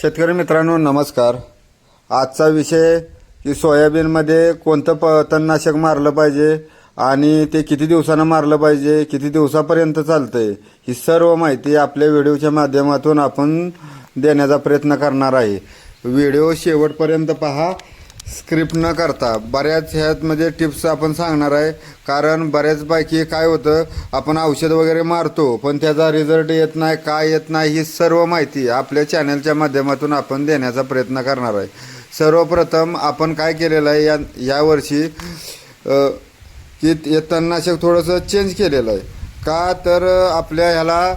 शेतकरी मित्रांनो नमस्कार. आजचा विषय की सोयाबीनमध्ये कोणतं प तणनाशक मारलं पाहिजे आणि ते किती दिवसानं मारलं पाहिजे किती दिवसापर्यंत चालतंय ही सर्व माहिती आपल्या व्हिडिओच्या माध्यमातून आपण देण्याचा प्रयत्न करणार आहे. व्हिडिओ शेवटपर्यंत पहा. स्क्रिप्ट न करता बऱ्याच ह्यातमध्ये म्हणजे टिप्स आपण सांगणार आहे. कारण बऱ्याचपैकी काय होतं आपण औषध वगैरे मारतो पण त्याचा रिझल्ट येत नाही काय येत नाही ही सर्व माहिती आपल्या चॅनलच्या माध्यमातून आपण देण्याचा प्रयत्न करणार आहे. सर्वप्रथम आपण काय केलेलं आहे या यावर्षी की तणनाशक थोडंसं चेंज केलेलं आहे. का तर आपल्या ह्याला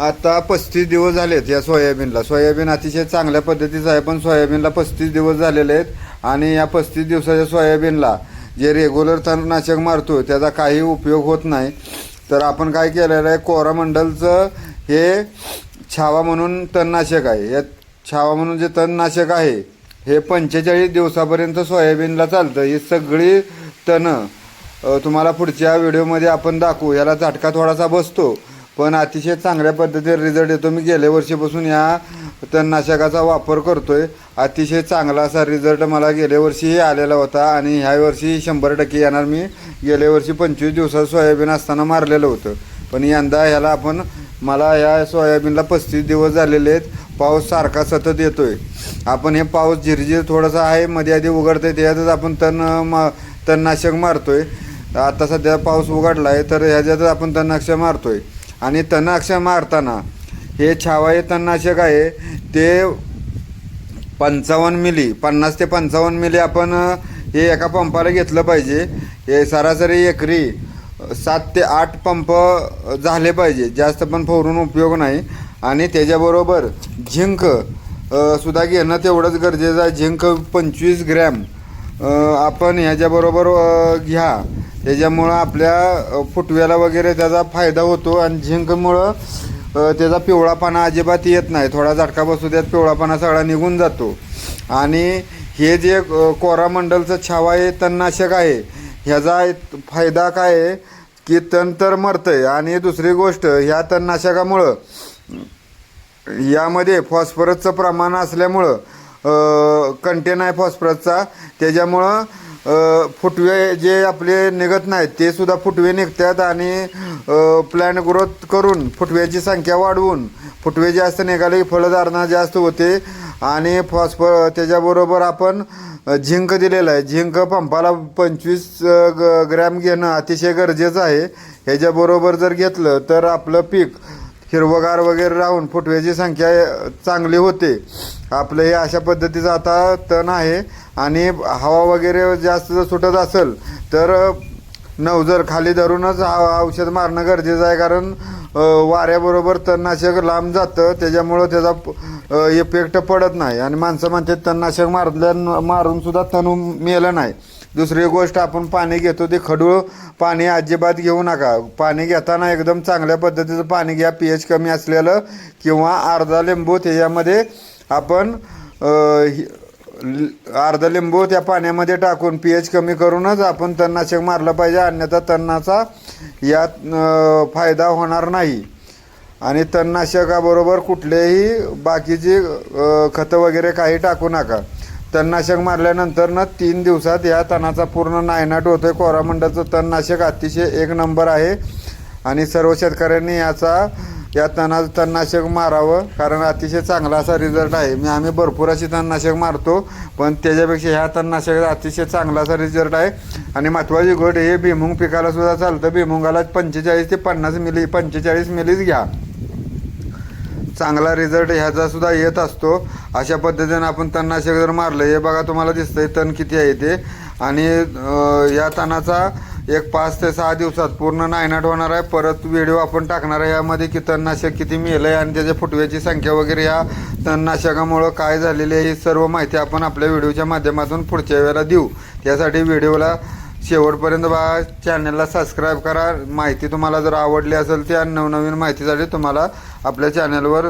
आता पस्तीस दिवस झालेत या सोयाबीनला. सोयाबीन अतिशय चांगल्या पद्धतीचं आहे पण सोयाबीनला पस्तीस दिवस झालेले आहेत. आणि या पस्तीस दिवसाच्या सोयाबीनला जे रेग्युलर तणनाशक मारतो त्याचा काही उपयोग होत नाही. तर आपण काय केलेलं आहे कोरामंडलचं हे छावा म्हणून तणनाशक आहे. या छावा म्हणून जे तणनाशक आहे हे पंचेचाळीस दिवसापर्यंत सोयाबीनला चालतं. ही सगळी तणं तुम्हाला पुढच्या व्हिडिओमध्ये आपण दाखवू. याला झटका थोडासा बसतो. पण अतिशय चांगल्या पद्धतीने रिझल्ट येतो. मी गेल्या वर्षीपासून या तणनाशकाचा वापर करतोय. अतिशय चांगला असा रिझल्ट मला गेल्या वर्षीही आलेला होता आणि ह्या वर्षी शंभर टक्के येणार मी. गेल्या वर्षी पंचवीस दिवसात सोयाबीन असताना मारलेलं होतं. पण यंदा ह्याला आपण मला या सोयाबीनला पस्तीस दिवस झालेले आहेत. पाऊस सारखा सतत येतोय. आपण हे पाऊस झिरझिर थोडासा आहे मध्ये आधी उघडतंय त्याच्यातच आपण तण मा तणनाशक मारतोय. आता सध्या पाऊस उघडला आहे तर ह्याच्यातच आपण तणनाशक मारतोय. आणि तणनाशक मारताना हे छावाय तणनाशक आहे. ते पंचावन्न मिली पन्नास ते पंचावन्न मिली आपण हे एका पंपाला घेतलं पाहिजे. हे सरासरी एकरी सात ते आठ पंप झाले पाहिजे. जास्त पण फवरून उपयोग नाही. आणि त्याच्याबरोबर झिंक सुद्धा घेणं तेवढंच गरजेचं आहे. झिंक पंचवीस ग्रॅम आपण ह्याच्याबरोबर घ्या. त्याच्यामुळं आपल्या फुटव्याला वगैरे त्याचा फायदा होतो. आणि झिंकमुळं त्याचा पिवळापाना अजिबात येत नाही. थोडा झटका बसू त्यात पिवळापाना सगळा निघून जातो. आणि हे जे कोरामंडलचं छावा तणनाशक आहे ह्याचा फायदा काय आहे की तण तर मरतंय. आणि दुसरी गोष्ट ह्या तणनाशकामुळं यामध्ये फॉस्फरसचं प्रमाण असल्यामुळं कंटेन आहे फॉस्फरसचा. त्याच्यामुळं फुटवे जे आपले निघत नाहीत ते सुद्धा फुटवे निघतात आणि प्लॅन ग्रोथ करून फुटव्याची संख्या वाढवून फुटवे जास्त निघाले की फळधारणा जास्त होते आणि फॉस्फर त्याच्याबरोबर आपण झिंक दिलेलं आहे. झिंक पंपाला पंचवीस ग- ग्रॅम घेणं अतिशय गरजेचं आहे. ह्याच्याबरोबर जर घेतलं तर आपलं पीक हिरवगार वगैरे राहून फुटव्याची संख्या चांगली होते. आपलं हे अशा पद्धतीचं आता तण आहे आणि हवा वगैरे जास्त जर सुटत असेल तर नवजर खाली धरूनच हा औषध मारणं गरजेचं आहे. कारण वाऱ्याबरोबर तणनाशक लांब जातं त्याच्यामुळं त्याचा इफेक्ट पडत नाही. आणि माणसं म्हणतात तणनाशक मारल्या मारून सुद्धा तण मेलं नाही. दुसरी गोष्ट आपण पाणी घेतो ते खडूळ पाणी अजिबात घेऊ नका. पाणी घेताना एकदम चांगल्या पद्धतीचं पाणी घ्या. पी एच कमी असलेलं किंवा अर्धा लिंबू त्याच्यामध्ये आपण अर्धा लिंबू त्या पाण्यामध्ये टाकून पी एच कमी करूनच आपण तणनाशक मारलं पाहिजे. अन्यथा तणाचा यात फायदा होणार नाही. आणि तणनाशकाबरोबर कुठलेही बाकीची खतं वगैरे काही टाकू नका. तणनाशक मारल्यानंतर ना तीन दिवसात या तणाचा पूर्ण नायनाट होतो आहे कोरामंडलचं तणनाशक अतिशय एक नंबर आहे. आणि सर्व शेतकऱ्यांनी याचा या तणा तणनाशक मारावं कारण अतिशय चांगला असा रिझल्ट आहे. मी आम्ही भरपूर अशी तणनाशक मारतो पण त्याच्यापेक्षा ह्या तणनाशकाचा अतिशय चांगला असा रिझल्ट आहे. आणि महत्त्वाची गोष्ट हे भुईमुग पिकाला सुद्धा चालतं. भुईमुगाला पंचेचाळीस ते पन्नास मिली पंचेचाळीस मिलीच घ्या. चांगला रिझल्ट ह्याचा सुद्धा येत असतो. अशा पद्धतीने आपण तणनाशक जर मारलं हे बघा तुम्हाला दिसतंय तण किती आहे ते. आणि या तणाचा एक पाच ते सहा दिवसात पूर्ण नायनाट होणार आहे. परत व्हिडिओ आपण टाकणार आहे यामध्ये की तणनाशक किती मिळेल आहे आणि त्याच्या फुटव्याची संख्या वगैरे या तणनाशकामुळं काय झालेली आहे ही सर्व माहिती आपण आपल्या व्हिडिओच्या माध्यमातून पुढच्या वेळेला देऊ. त्यासाठी व्हिडिओला शेवटपर्यंत बा चॅनलला सबस्क्राईब करा. माहिती तुम्हाला जर आवडली असेल त्या नवनवीन माहितीसाठी तुम्हाला आपल्या चॅनलवर